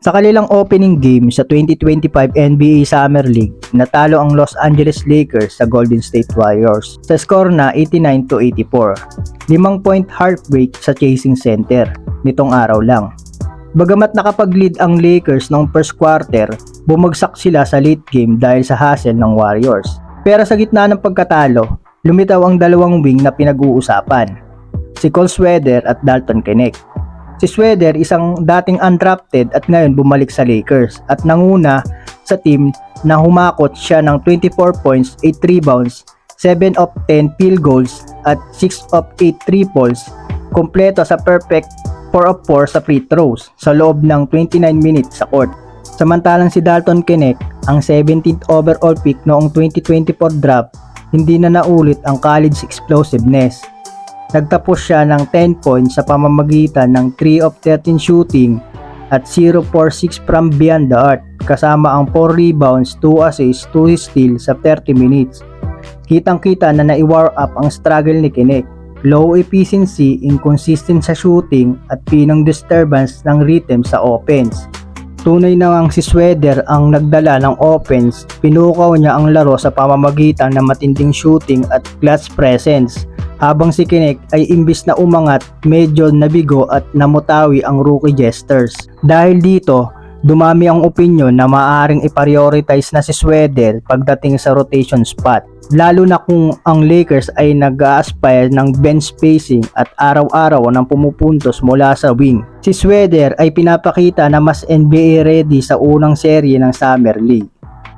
Sa kanilang opening game sa 2025 NBA Summer League, natalo ang Los Angeles Lakers sa Golden State Warriors sa score na 89 to 84. Limang point heartbreak sa chasing center nitong araw lang. Bagamat nakapag-lead ang Lakers noong first quarter, bumagsak sila sa late game dahil sa hustle ng Warriors. Pero sa gitna ng pagkatalo, lumitaw ang dalawang wing na pinag-uusapan, si Cole Sweater at Dalton Knecht. Si Sweater isang dating undrafted at ngayon bumalik sa Lakers at nanguna sa team na humakot siya ng 24 points, 8 rebounds, 7 of 10 field goals at 6 of 8 triples, kompleto sa perfect 4 of 4 sa free throws sa loob ng 29 minutes sa court. Samantalang si Dalton Knecht, ang 17th overall pick noong 2024 draft, hindi na naulit ang college explosiveness Nagtapos siya ng 10 points sa pamamagitan ng 3 of 13 shooting at 0 for 6 from beyond the arc kasama ang 4 rebounds, 2 assists, 2 steals sa 30 minutes. Kitang-kita na nai-war up ang struggle ni Kinect. Low efficiency, inconsistent sa shooting at pinang disturbance ng rhythm sa offense. Tunay na ang si Sweder ang nagdala ng offense, pinukaw niya ang laro sa pamamagitan ng matinding shooting at clutch presence habang si Kinect ay imbis na umangat, medyo nabigo at namutawi ang rookie jesters. Dahil dito, dumami ang opinion na maaring i-prioritize na si Swedel pagdating sa rotation spot. Lalo na kung ang Lakers ay nag-aspire ng bench spacing at araw-araw ng pumupuntos mula sa wing. Si Sweder ay pinapakita na mas NBA ready sa unang serye ng Summer League.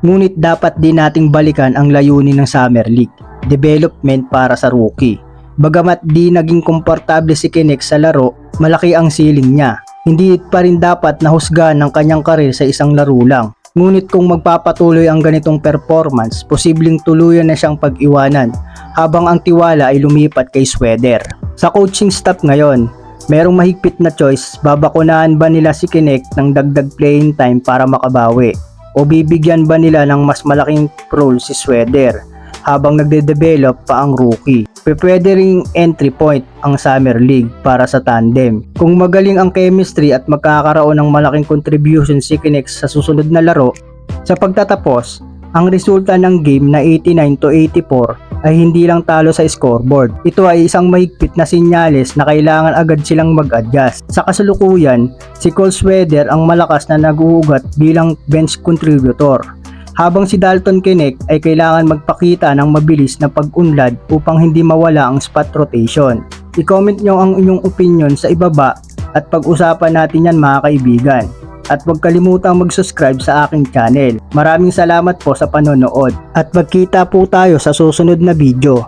Ngunit dapat din nating balikan ang layunin ng Summer League, development para sa rookie. Bagamat di naging komportable si Kinect sa laro, malaki ang ceiling niya. Hindi pa rin dapat nahusgahan ng kanyang karir sa isang laro lang. Ngunit kung magpapatuloy ang ganitong performance, posibleng tuluyan na siyang pag-iwanan habang ang tiwala ay lumipat kay Sweder. Sa coaching staff ngayon, merong mahigpit na choice, babakunahan ba nila si Kinect ng dagdag playing time para makabawi? O bibigyan ba nila ng mas malaking role si Sweder habang nagde-develop pa ang rookie? pwede ring entry point ang Summer League para sa tandem. Kung magaling ang chemistry at magkakaroon ng malaking contribution si Kinect sa susunod na laro, sa pagtatapos, ang resulta ng game na 89 to 84 ay hindi lang talo sa scoreboard. Ito ay isang mahigpit na sinyales na kailangan agad silang mag-adjust. Sa kasalukuyan, si Cole Sweater ang malakas na nag-uugat bilang bench contributor habang si Dalton Knecht ay kailangan magpakita ng mabilis na pag-unlad upang hindi mawala ang spot rotation. I-comment nyo ang inyong opinion sa ibaba at pag-usapan natin yan mga kaibigan. At huwag kalimutang mag-subscribe sa aking channel. Maraming salamat po sa panonood at magkita po tayo sa susunod na video.